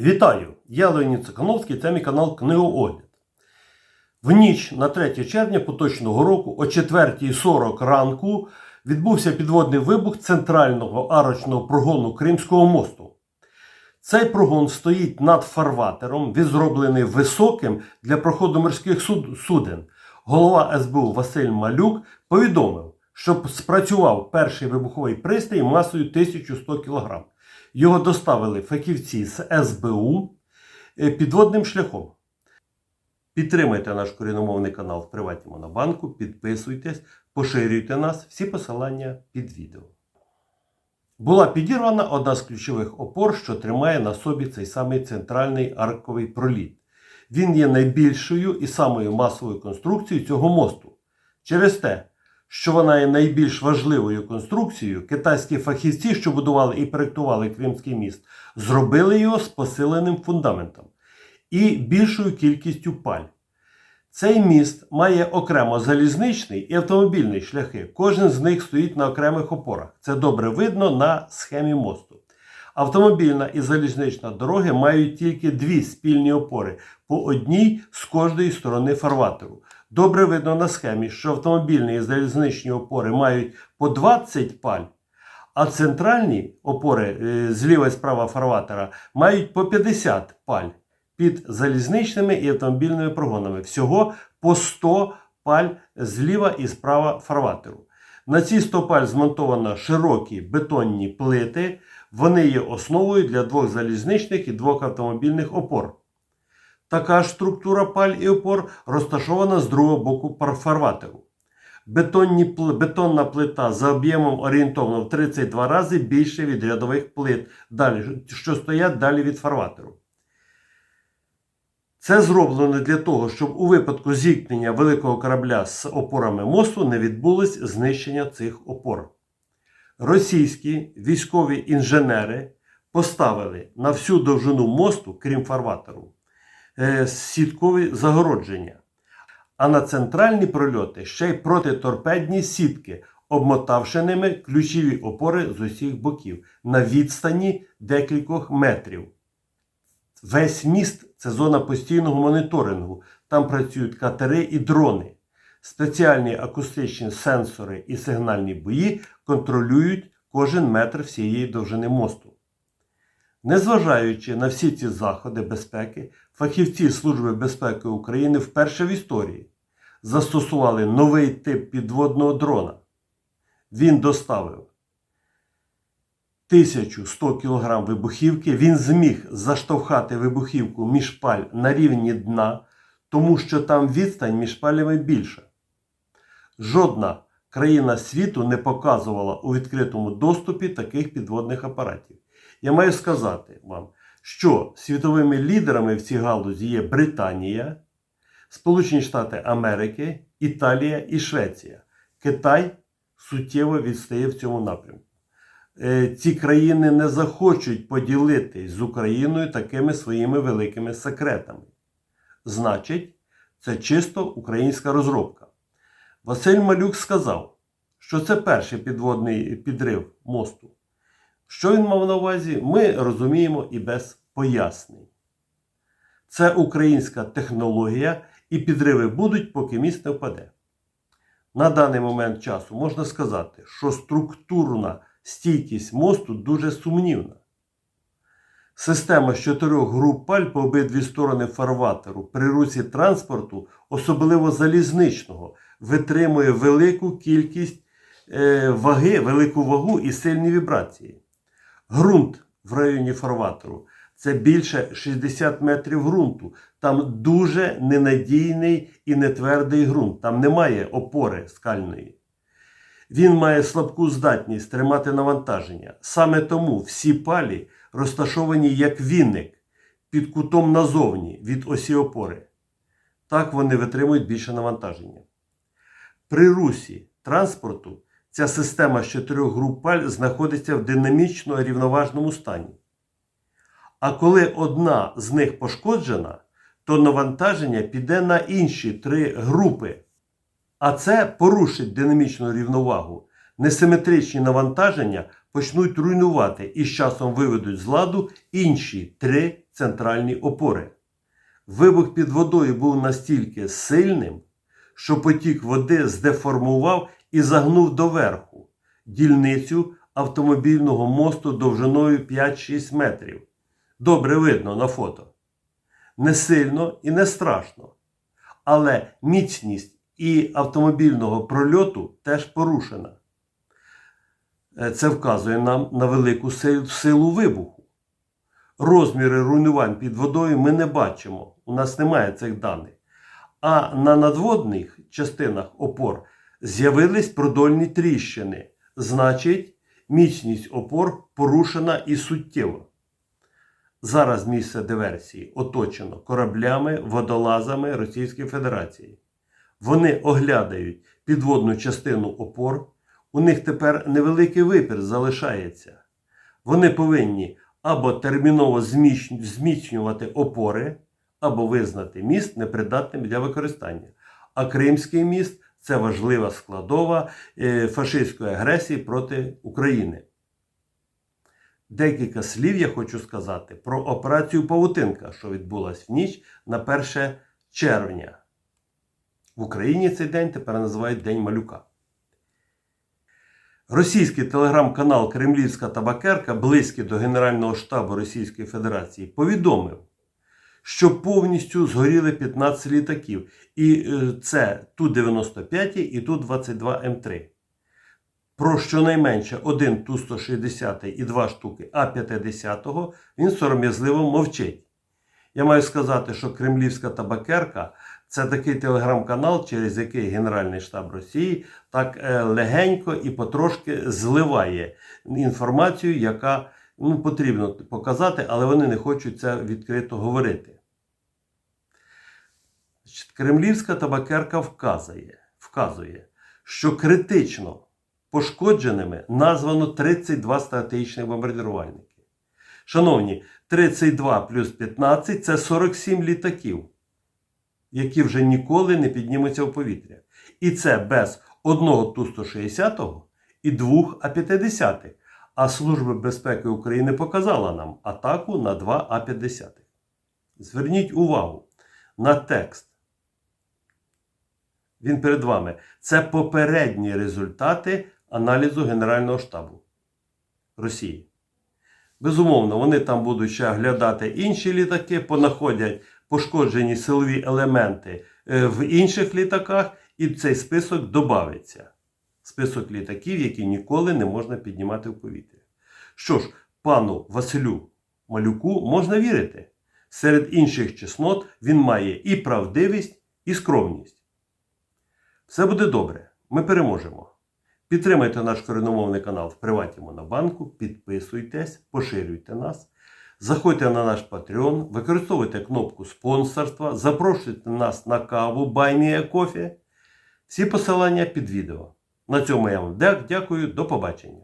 Вітаю! Я Леонід Цикановський, це мій канал Книгоогляд. В ніч на 3 червня поточного року о 4.40 ранку відбувся підводний вибух центрального арочного прогону Кримського мосту. Цей прогон стоїть над фарватером, він зроблений високим для проходу морських суд- суден. Голова СБУ Василь Малюк повідомив, що спрацював перший вибуховий пристрій масою 1100 кг. Його доставили фахівці з СБУ е, підводним шляхом. Підтримайте наш коріномовний канал в Приватні Монобанку, підписуйтесь, поширюйте нас, всі посилання під відео. Була підірвана одна з ключових опор, що тримає на собі цей самий центральний арковий проліт. Він є найбільшою і самою масовою конструкцією цього мосту. Через те, що вона є найбільш важливою конструкцією, китайські фахівці, що будували і проєктували Кримський міст, зробили його з посиленим фундаментом і більшою кількістю паль. Цей міст має окремо залізничний і автомобільний шляхи. Кожен з них стоїть на окремих опорах. Це добре видно на схемі мосту. Автомобільна і залізнична дороги мають тільки дві спільні опори по одній з кожної сторони фарватеру. Добре видно на схемі, що автомобільні і залізничні опори мають по 20 паль, а центральні опори е, зліва і справа фарватера мають по 50 паль під залізничними і автомобільними прогонами. Всього по 100 паль зліва і справа фарватеру. На ці 100 паль змонтовано широкі бетонні плити. Вони є основою для двох залізничних і двох автомобільних опор. Така ж структура паль і опор розташована з другого боку фарватеру. Бетонні, бетонна плита за об'ємом орієнтовно в 32 рази більше від рядових плит, далі, що стоять далі від фарватеру. Це зроблено для того, щоб у випадку зіткнення великого корабля з опорами мосту не відбулось знищення цих опор. Російські військові інженери поставили на всю довжину мосту, крім фарватеру, сіткові загородження. А на центральні прольоти ще й протиторпедні сітки, обмотавши ними ключові опори з усіх боків на відстані декількох метрів. Весь міст це зона постійного моніторингу. Там працюють катери і дрони. Спеціальні акустичні сенсори і сигнальні бої контролюють кожен метр всієї довжини мосту. Незважаючи на всі ці заходи безпеки, фахівці Служби безпеки України вперше в історії застосували новий тип підводного дрона. Він доставив 1100 кг вибухівки. Він зміг заштовхати вибухівку між паль на рівні дна, тому що там відстань між палями більша. Жодна країна світу не показувала у відкритому доступі таких підводних апаратів. Я маю сказати вам, що світовими лідерами в цій галузі є Британія, Сполучені Штати Америки, Італія і Швеція. Китай суттєво відстає в цьому напрямку. Е, Ці країни не захочуть поділитись з Україною такими своїми великими секретами. Значить, це чисто українська розробка. Василь Малюк сказав, що це перший підводний підрив мосту. Що він мав на увазі, ми розуміємо і без пояснень. Це українська технологія, і підриви будуть, поки міст не впаде. На даний момент часу можна сказати, що структурна стійкість мосту дуже сумнівна. Система з чотирьох груп паль по обидві сторони фарватеру при русі транспорту, особливо залізничного, витримує велику кількість е, ваги, велику вагу і сильні вібрації. Ґрунт в районі фарватеру це більше 60 метрів ґрунту. Там дуже ненадійний і нетвердий ґрунт. Там немає опори скальної. Він має слабку здатність тримати навантаження. Саме тому всі палі розташовані як вінник під кутом назовні від осі опори. Так вони витримують більше навантаження. При русі транспорту ця система з чотирьох груп паль знаходиться в динамічно рівноважному стані. А коли одна з них пошкоджена, то навантаження піде на інші три групи. А це порушить динамічну рівновагу. Несиметричні навантаження почнуть руйнувати і з часом виведуть з ладу інші три центральні опори. Вибух під водою був настільки сильним, що потік води здеформував і загнув доверху дільницю автомобільного мосту довжиною 5-6 метрів. Добре видно на фото. Не сильно і не страшно. Але міцність і автомобільного прольоту теж порушена. Е, Це вказує нам на велику силу вибуху. Розміри руйнувань під водою ми не бачимо. У нас немає цих даних. А на надводних частинах опор з'явились продольні тріщини. Значить, міцність опор порушена і суттєво. Зараз місце диверсії оточено кораблями, водолазами Російської Федерації. Вони оглядають підводну частину опор. У них тепер невеликий випір залишається. Вони повинні або терміново зміцнювати опори, або визнати міст непридатним для використання. А Кримський міст це важлива складова е, фашистської агресії проти України. Декілька слів я хочу сказати про операцію Павутинка, що відбулась в ніч на 1 червня. В Україні цей день тепер називають День малюка. Російський телеграм-канал Кремлівська табакерка, близький до Генерального штабу Російської Федерації, повідомив, що повністю згоріли 15 літаків. І е, це Ту-95 і Ту-22М3. Про щонайменше один Ту-160 і два штуки А-50 він сором'язливо мовчить. Я маю сказати, що Кремлівська табакерка це такий телеграм-канал, через який Генеральний штаб Росії так е, легенько і потрошки зливає інформацію, яка ну, потрібно показати, але вони не хочуть це відкрито говорити. Кремлівська табакерка вказує, вказує, що критично пошкодженими названо 32 стратегічних бомбардувальники. Шановні, 32 плюс 15 це 47 літаків, які вже ніколи не піднімуться в повітря. І це без одного Ту-160 і двох А-50. А Служба безпеки України показала нам атаку на два А-50. Зверніть увагу на текст. Він перед вами. Це попередні результати аналізу Генерального штабу Росії. Безумовно, вони там будуть ще оглядати інші літаки, понаходять пошкоджені силові елементи е, в інших літаках, і цей список додається. Список літаків, які ніколи не можна піднімати в повітря. Що ж, пану Василю Малюку можна вірити. Серед інших чеснот він має і правдивість, і скромність. Все буде добре. Ми переможемо. Підтримайте наш кореномовний канал в Приваті Монобанку, підписуйтесь, поширюйте нас, заходьте на наш Patreon, використовуйте кнопку спонсорства, запрошуйте нас на каву Баймія Кофі. Всі посилання під відео. На цьому я вам дя- дякую, до побачення.